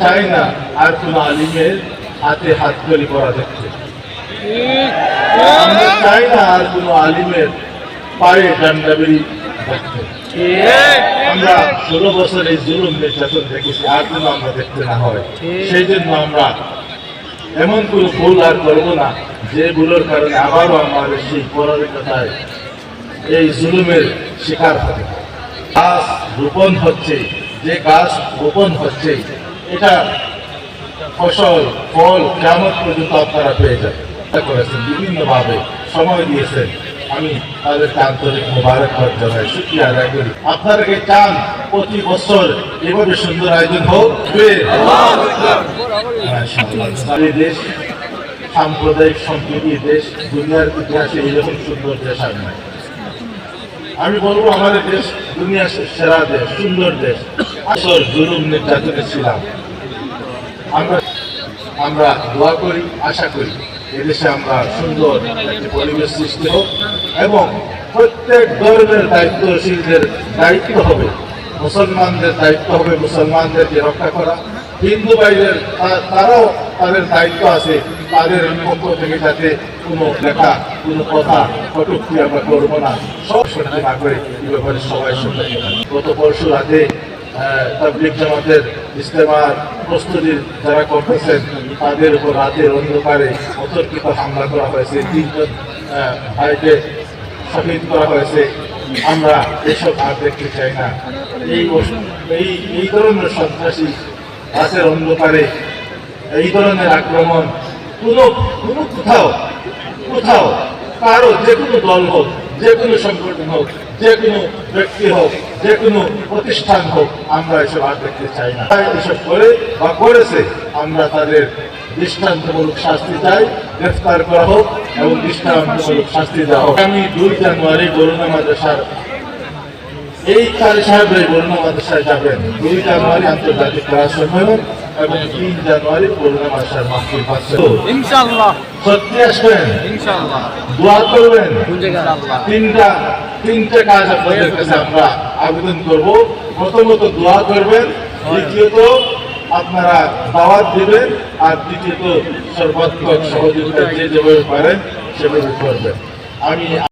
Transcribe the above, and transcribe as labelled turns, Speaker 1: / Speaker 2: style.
Speaker 1: চাই না, আর কোন আলিমের হাতে হাত করি করা দেখতে। আমরা চাই না আর কোন আলিমের পায়ে ডান্ডাবেরি দেখতে। আমরা ষোলো বছর এই জুলুম নির্যাতন দেখেছি, আর যেন আমরা দেখতে না হয়। সেই জন্য আমরা এমন কোন ভুল আর করব না, যে ভুলের কারণে আবারও আমাদের সেই পরাধীনতায় এই জুলুমের শিকার হবে। গাছ রোপণ হচ্ছে, যে গাছ রোপণ হচ্ছে এটা ফসল, ফল কেমন পর্যন্ত আপনারা পেয়ে যাবেন? করেছেন, বিভিন্নভাবে সময় দিয়েছেন। আমি তাদেরকে আন্তরিক মোবারকবাদ জানাই, শুক্রিয়া আদায় করি। আপনারা কি চান প্রতি বছর এভাবে সুন্দর আয়োজন হোক দেশ সাম্প্রদায়িক সম্প্রীতির দেশ, দুনিয়ার ইতিহাসে এইরকম সুন্দর দেশ আর নাই। আমি বলব, আমাদের দেশ দুনিয়ার সেরা দেশ, সুন্দর দেশ। আসল জুলুম নির্যাতনে ছিলাম। আমরা আমরা দোয়া করি, আশা করি এদেশে আমরা সুন্দর একটি পরিবেশ সৃষ্টি হোক এবং প্রত্যেক ধর্মের দায়িত্বশীলদের দায়িত্ব হবে, মুসলমানদের দায়িত্ব হবে মুসলমানদেরকে রক্ষা করা। হিন্দু ভাইদের তারাও তাদের দায়িত্ব আছে, তাদের পক্ষ থেকে যাতে কোনো লেখা, কোনো কথা কটুক্তি আমরা করব না। সব সহ্য না করে এই ব্যাপারে সবাই শুনতে গত পরশু রাতে আহ, তাবলিগ জামাতের ইস্তেমার প্রস্তুতি যারা করতেছেন তাদের উপর রাতের অন্ধকারে অতর্কিত হামলা করা হয়েছে তিনজন ভাইকে শহীদ করা হয়েছে। আমরা এসব আর দেখতে চাই না। এই এই এই ধরনের সন্ত্রাসী রাতের অন্ধকারে এই ধরনের আক্রমণ কোনো কোনো কোথাও কোথাও কারও যে কোনো দল হোক যে কোনো সংগঠন হোক যে কোনো ব্যক্তি হোক যে কোনো প্রতিষ্ঠান হোক, আমরা এসব আর দেখতে চাই না। এসব করে বা করেছে, আমরা তাদের দৃষ্টান্তমূলক শাস্তি চাই, গ্রেফতার করা হোক এবং দৃষ্টান্তমূলক শাস্তি দেওয়া হোক। আগামী দুই জানুয়ারি করোনা মাদ্রাসার এই কারি সাহেবের বরুণা মাদ্রাসায় যাবেন। দুই জানুয়ারি আন্তর্জাতিক কলা সম্মেলন এবং তিন জানুয়ারি করোনা মাদ্রাসার মাহফিল পাচ্ছে।
Speaker 2: ইনশাআল্লাহ।
Speaker 1: সত্যি আসবেন?
Speaker 2: ইনশাআল্লাহ।
Speaker 1: দোয়া করবেন? তিনটা তিনটা কাজ আপনাদের কাছে আমরা আবেদন করব। প্রথমত দোয়া করবেন দ্বিতীয়ত আপনারা দাওয়াত দিবেন আর তৃতীয়ত সর্বাত্মক সহযোগিতা যে যেভাবে পারেন সেভাবে করবেন। আমি